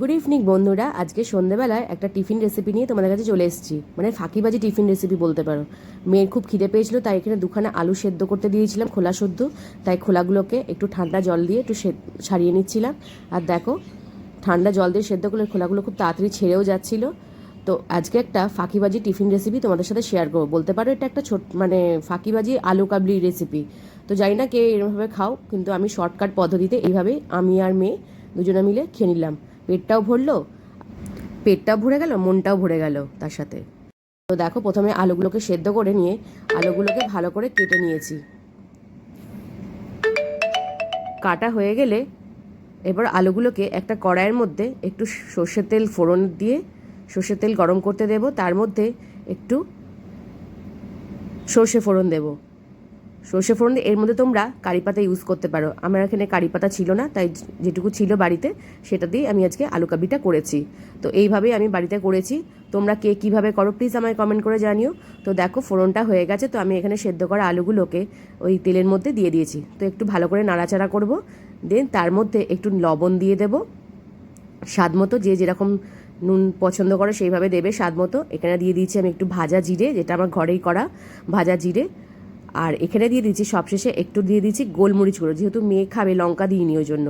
Good evening বন্ধুরা। আজকে সন্ধেবেলায় একটা টিফিন রেসিপি নিয়ে তোমাদের কাছে চলে এসেছি। মানে ফাঁকিবাজি টিফিন রেসিপি বলতে পারো। মেয়ের খুব খিদে পেয়েছিল, তাই এখানে দুখানা আলু সেদ্ধ করতে দিয়েছিলাম, খোলা সদ্য তাই খোলাগুলোকে একটু ঠান্ডা জল দিয়ে একটু সে- ছাড়িয়ে নিচ্ছিলাম। আর দেখো, ঠান্ডা জল দিয়ে সেদ্ধ করলে খোলাগুলো খুব তাড়াতাড়ি ছেড়েও যাচ্ছিল। তো আজকে একটা ফাঁকিবাজি টিফিন রেসিপি তোমাদের সাথে শেয়ার করব। বলতে পারো, এটা একটা ছোট মানে ফাঁকিবাজি আলু কাবলি রেসিপি তো জানি না কে এরমভাবে খাও, কিন্তু আমি শর্টকাট পদ্ধতিতে এইভাবেই আমি আর মেয়ে দুজনে মিলে খেয়ে নিলাম। পেটটাও ভরলো, পেটটাও ভরে গেল, মনটাও ভরে গেল তার সাথে। তো দেখো, প্রথমে আলুগুলোকে সেদ্ধ করে নিয়ে আলুগুলোকে ভালো করে কেটে নিয়েছি। কাটা হয়ে গেলে এবার আলুগুলোকে একটা কড়াইয়ের মধ্যে একটু সর্ষের তেল ফোড়ন দিয়ে, সর্ষের তেল গরম করতে দেব, তার মধ্যে একটু সর্ষে ফোড়ন দেব। সর্ষে ফোড়ন এর মধ্যে তোমরা কারি পাতা ইউজ করতে পারো। আমার এখানে কারি পাতা ছিল না, তাই যেটুকু ছিল বাড়িতে সেটা দিয়ে আমি আজকে আলু কাবিটা করেছি। তো এইভাবেই আমি বাড়িতে করেছি। তোমরা কে কীভাবে করো প্লিজ আমায় কমেন্ট করে জানিও। তো দেখো ফোড়নটা হয়ে গেছে, তো আমি এখানে সেদ্ধ করা আলুগুলোকে ওই তেলের মধ্যে দিয়ে দিয়েছি। তো একটু ভালো করে নাড়াচাড়া করব, দেন তার মধ্যে একটু লবণ দিয়ে দেব। স্বাদ মতো যে যেরকম নুন পছন্দ করে সেইভাবে দেবে স্বাদ মতো। এখানে দিয়ে দিয়েছি আমি একটু ভাজা জিরে, যেটা আমার ঘরেই করা ভাজা জিরে। আর এখানে দিয়ে দিচ্ছি সবশেষে একটু দিয়ে দিচ্ছি গোলমরিচ গুঁড়ো। যেহেতু মেয়ে খাবে, লঙ্কা দিইনি ওই জন্য।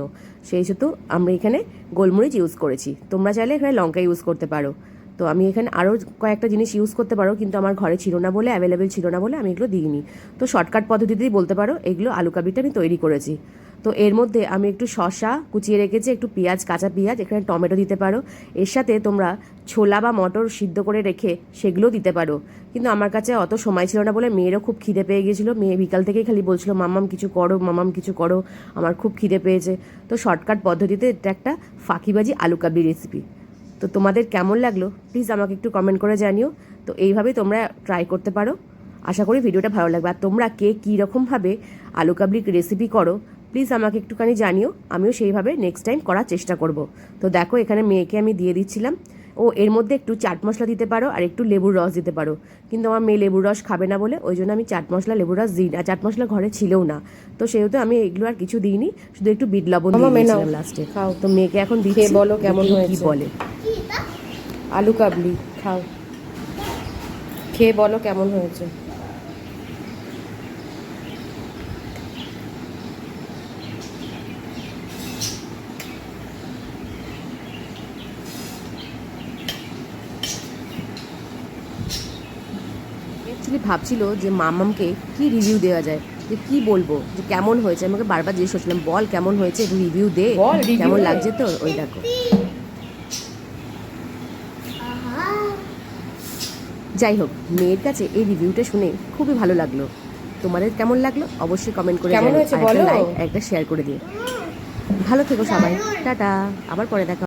সেই হেতু আমরা এখানে গোলমরিচ ইউজ করেছি। তোমরা চাইলে এখানে লঙ্কা ইউজ করতে পারো। তো আমি এখানে আরও কয়েকটা জিনিস ইউজ করতে পারো, কিন্তু আমার ঘরে ছিল না বলে অ্যাভেলেবেল ছিল না বলে আমি এগুলো দিইনি। তো শর্টকাট পদ্ধতিতেই বলতে পারো, এগুলো আলু কাবিটা আমি তৈরি করেছি। তো এর মধ্যে আমি একটু শশা কুচিয়ে রেখেছি, একটু পেঁয়াজ, কাঁচা পেঁয়াজ, এখানে টমেটো দিতে পারো। এর সাথে তোমরা ছোলা বা মটর সিদ্ধ করে রেখে সেগুলোও দিতে পারো। কিন্তু আমার কাছে অত সময় ছিল না বলে মেয়েরও খুব খিদে পেয়ে গেছিল। মেয়ে বিকাল থেকেই খালি বলছিল মামাম কিছু করো মামাম কিছু করো, আমার খুব খিদে পেয়েছে। তো শর্টকাট পদ্ধতিতে এটা একটা ফাঁকিবাজি আলু কাবলি রেসিপি তো তোমাদের কেমন লাগল? প্লিজ আমাকে একটু কমেন্ট করে জানিও। তো এইভাবেই তোমরা ট্রাই করতে পারো। আশা করি ভিডিওটা ভালো লাগবে। আর তোমরা কে কীরকমভাবে আলু কাবলি রেসিপি করো প্লিজ আমাকে একটুখানি জানিও আমিও সেইভাবে নেক্সট টাইম করার চেষ্টা করব। তো দেখো এখানে মেয়েকে আমি দিয়ে দিচ্ছিলাম। ও এর মধ্যে একটু চাট মশলা দিতে পারো আর একটু লেবুর রস দিতে পারো। কিন্তু আমার মেয়ে লেবুর রস খাবে না বলে ওই জন্য আমি চাট মশলা লেবুর রস দিই না। চাট মশলা ঘরে ছিলও না। তো সেহেতু আমি এগুলো আর কিছু দিইনি শুধু একটু বিট লবণ দিয়ে দিয়েছিলাম লাস্টে খাও। তো মেয়েকে এখন দিচ্ছি বলো কেমন দেখি কি হয়েছে। বলে। আলু কাবলি খাও। খেয়ে বলো কেমন হয়েছে। অ্যাকচুয়ালি ভাবছিল যে মামামকে কি রিভিউ দেওয়া যায়? যে কি বলব? যে কেমন হয়েছে? আমাকে বারবার জিজ্ঞেস করছিলাম বল কেমন হয়েছে? রিভিউ দে। কেমন লাগছে তো ওই দেখো। যাই হোক মেয়ের কাছে এই রিভিউটা শুনে খুবই ভালো লাগল। তোমাদের কেমন লাগল? অবশ্যই কমেন্ট করে কেমন হয়েছে বলো? একটা শেয়ার করে দিও। ভালো থেকো সবাই। টাটা। আবার পরে দেখা